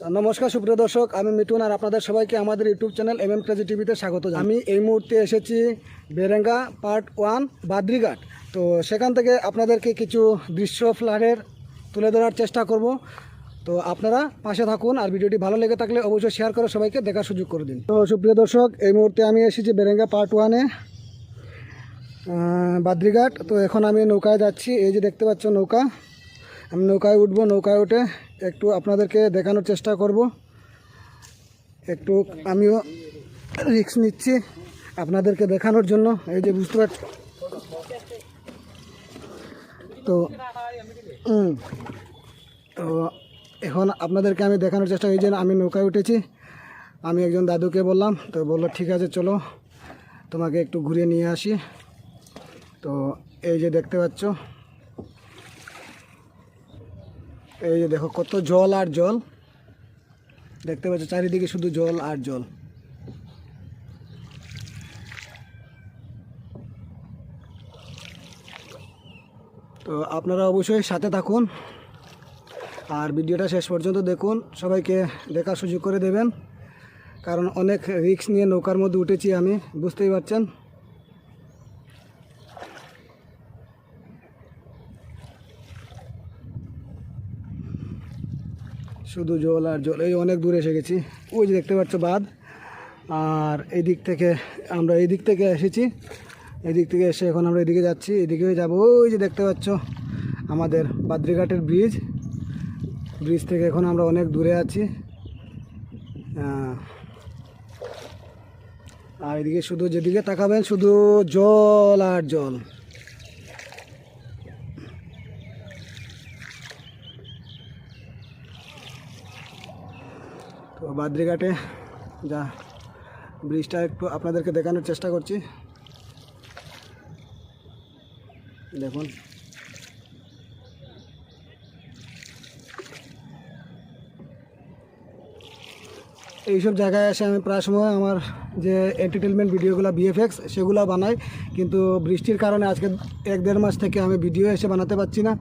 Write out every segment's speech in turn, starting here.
নমস্কার, সুপ্রিয় দর্শক, আমি মিটুন আর আপনাদের সবাইকে আমাদের YouTube channel M M crazy টিভিতে স্বাগত আমি এই মুহূর্তে এসেছি বেরেঙ্গা পার্ট ওয়ান, বাদ্রিঘাট। তো সেখান থেকে আপনাদেরকে কিছু দৃশ্য ফ্ল্যাটের তুলে ধরার চেষ্টা করব। তো আপনারা পাশে থাকুন আর ভিডিওটি ভালো লেগে থাকলে অবশ্যই শেয়ার করে সবাইকে দেখার সুযোগ করে দিন। তো সুপ্রিয় দর্শক, এই মুহূর্তে আমি এসেছি বেরেঙ্গা পার্ট ওয়ানে বাদ্রিঘাট। তো এখন আমি নৌকায় যাচ্ছি। এই যে দেখতে পাচ্ছ নৌকা আমি নৌকায় উঠবো, নৌকায় উঠে একটু আপনাদেরকে দেখানোর চেষ্টা করব। একটু আমিও রিক্স নিচ্ছি আপনাদেরকে দেখানোর জন্য, এই যে বুঝতে পারছি তো তো এখন আপনাদেরকে আমি দেখানোর চেষ্টা এই যে আমি নৌকায় উঠেছি, আমি একজন দাদুকে বললাম, তো বলল, ঠিক আছে, চলো, তোমাকে একটু ঘুরিয়ে নিয়ে আসি। তো এই যে দেখতে পাচ্ছ এই যে দেখো, কত জল আর জল। দেখতে পাচ্ছ, চারিদিকে শুধু জল আর জল। তো আপনারা অবশ্যই সাথে থাকুন। আর ভিডিওটা শেষ পর্যন্ত দেখুন। সবাইকে দেখার সুযোগ করে দেবেন। কারণ অনেক রিস্ক নিয়ে নৌকার মধ্যে উঠেছি আমি, বুঝতেই পারছেন? শুধু জল আর জল, এই অনেক দূরে এসে গেছি। ওই যে দেখতে পাচ্ছ বাঁধ। আর এই দিক থেকে আমরা এই দিক থেকে এসেছি। এই দিক থেকে এসে এখন আমরা এদিকে যাচ্ছি। এদিকে যাব। ওই যে দেখতে পাচ্ছ আমাদের বাদ্রিঘাটের ব্রিজ ব্রিজ থেকে এখন আমরা অনেক দূরে আছি। আর এদিকে শুধু যেদিকে তাকাবেন, শুধু জল আর জল। বাদ্রিঘাটে, যা ব্রিজটা একটু আপনাদেরকে দেখানোর চেষ্টা করছি। দেখুন। এইসব জায়গায় এসে আমি প্রায় সময় আমার যে এন্টারটেনমেন্ট ভিডিওগুলো বিএফএক্স সেগুলো বানাই। কিন্তু বৃষ্টির কারণে আজকে এক দেড় মাস থেকে আমি ভিডিও এসে বানাতে পারছি না।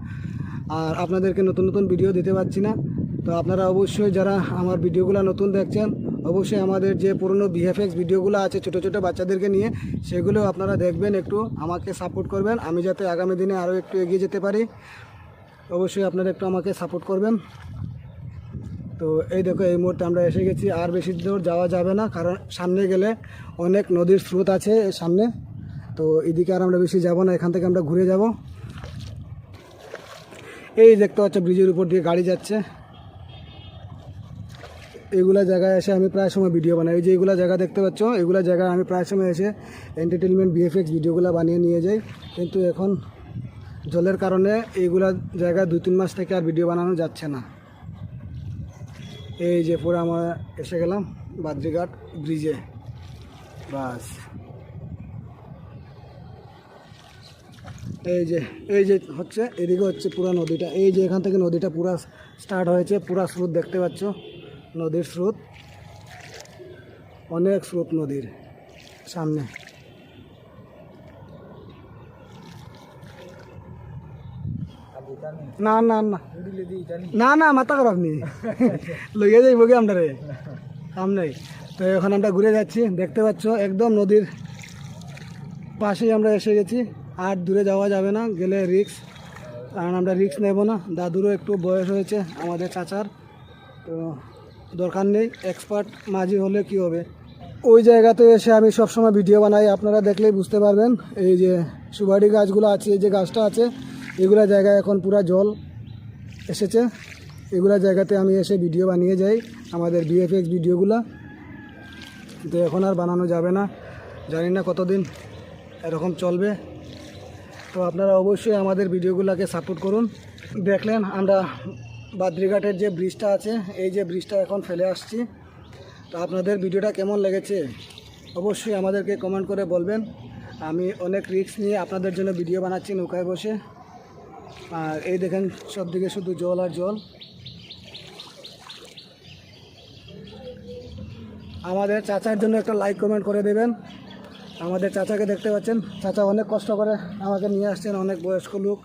আর আপনাদেরকে নতুন নতুন ভিডিও দিতে পারছি না। তো আপনারা অবশ্যই যারা আমার ভিডিওগুলো নতুন দেখছেন, অবশ্যই আমাদের যে পুরনো বিএফএক্স ভিডিওগুলো আছে ছোটো ছোটো বাচ্চাদেরকে নিয়ে, সেগুলো আপনারা দেখবেন একটু, আমাকে সাপোর্ট করবেন। আমি যাতে আগামী দিনে আরও একটু এগিয়ে যেতে পারি, অবশ্যই আপনারা একটু আমাকে সাপোর্ট করবেন। তো এই দেখো, এই মুহূর্তে আমরা এসে গেছি। আর বেশি দূর যাওয়া যাবে না, কারণ সামনে গেলে অনেক নদীর স্রোত আছে সামনে। তো এদিকে আর আমরা বেশি যাব না, এখান থেকে আমরা ঘুরে যাব। এই দেখতে পাচ্ছ, ব্রিজের উপর দিয়ে গাড়ি যাচ্ছে। এইগুলা জায়গায় এসে আমি প্রায় সময় ভিডিও বানাই। এই যে এইগুলা জায়গা দেখতে পাচ্ছ, এগুলা জায়গায় আমি প্রায় সময় এসে এন্টারটেনমেন্ট বিএফএক্স ভিডিওগুলো বানিয়ে নিয়ে যাই। কিন্তু এখন জলের কারণে এইগুলা জায়গায় দুই তিন মাস থেকে আর ভিডিও বানানো যাচ্ছে না। এই যে পুরো আমরা এসে গেলাম বাদ্রিঘাট ব্রিজে বাস। এই যে এই যে হচ্ছে, এদিকে হচ্ছে পুরো নদীটা। এই যে এখান থেকে নদীটা পুরা স্টার্ট হয়েছে, পুরা স্রোত দেখতে পাচ্ছ। নদীর স্রোত। অনেক স্রোত নদীর সামনে। না না না। না না মাথা খারাপ নেই। লইয়া যাইব কি আমরা রে? কাম নেই তো এখন আমরা ঘুরে যাচ্ছি দেখতে পাচ্ছ একদম নদীর পাশেই আমরা এসে গেছি। আর দূরে যাওয়া যাবে না গেলে রিক্স কারণ আমরা রিক্স নেব না। দাদুরও একটু বয়স হয়েছে আমাদের চাচার। তো দরকার নেই এক্সপার্ট মাঝি হলে কি হবে? ওই জায়গাতে এসে আমি সবসময় ভিডিও বানাই, আপনারা দেখলেই বুঝতে পারবেন। এই যে সুবাড়ি গাছগুলো আছে, এই যে গাছটা আছে, এগুলা জায়গায় এখন পুরা জল এসেছে। এগুলা জায়গাতে আমি এসে ভিডিও বানিয়ে যাই, আমাদের বিএফএক্স ভিডিওগুলো তো এখন আর বানানো যাবে না, জানি না কতদিন এরকম চলবে। তো আপনারা অবশ্যই আমাদের ভিডিওগুলোকে সাপোর্ট করুন। দেখলেন, আমরা বাদ্রিঘাটের যে ব্রিজটা আছে, এই যে ব্রিজটা এখন ফেলে আসছি। তো আপনাদের ভিডিওটা কেমন লেগেছে? অবশ্যই আমাদেরকে কমেন্ট করে বলবেন। আমি অনেক রিস্ক নিয়ে আপনাদের জন্য ভিডিও বানাচ্ছি নৌকায় বসে। আর এই দেখেন সব দিকে শুধু জল আর জল। আমাদের চাচার জন্য একটা লাইক কমেন্ট করে দেবেন। আমাদের চাচাকে দেখতে পাচ্ছেন। চাচা অনেক কষ্ট করে আমাকে নিয়ে আসছেন, অনেক বয়স্ক লোক।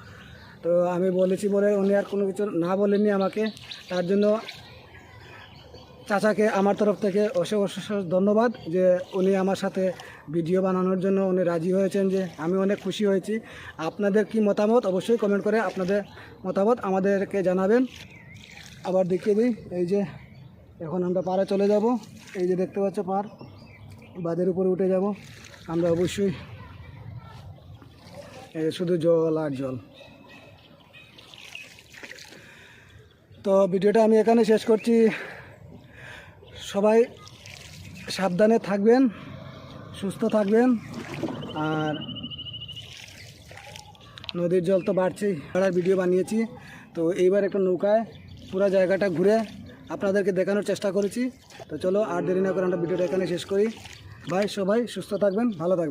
তো আমি বলেছি বলে উনি আর কোনো কিছু না বলেননি আমাকে। তার জন্য চাচাকে আমার তরফ থেকে অশেষ অশেষ ধন্যবাদ যে উনি আমার সাথে ভিডিও বানানোর জন্য উনি রাজি হয়েছেন যে আমি অনেক খুশি হয়েছি। আপনাদের কি মতামত? অবশ্যই কমেন্ট করে আপনাদের মতামত আমাদেরকে জানাবেন। আবার দেখিয়ে দিই, এই যে এখন আমরা পাড়ে চলে যাব। এই যে দেখতে পাচ্ছ পার বাদের উপরে উঠে যাব। আমরা অবশ্যই শুধু জল আর জল। তো ভিডিওটা আমি এখানে শেষ করছি। সবাই সাবধানে থাকবেন, সুস্থ থাকবেন, আর নদীর জল তো বাড়ছেই। আমরা ভিডিও বানিয়েছি, তো এইবার একটা নৌকায় পুরো জায়গাটা ঘুরে আপনাদেরকে দেখানোর চেষ্টা করেছি। তো চলো আর দেরি না করে আমরা ভিডিওটা এখানে শেষ করি। ভাই, সবাই সুস্থ থাকবেন, ভালো থাকবেন।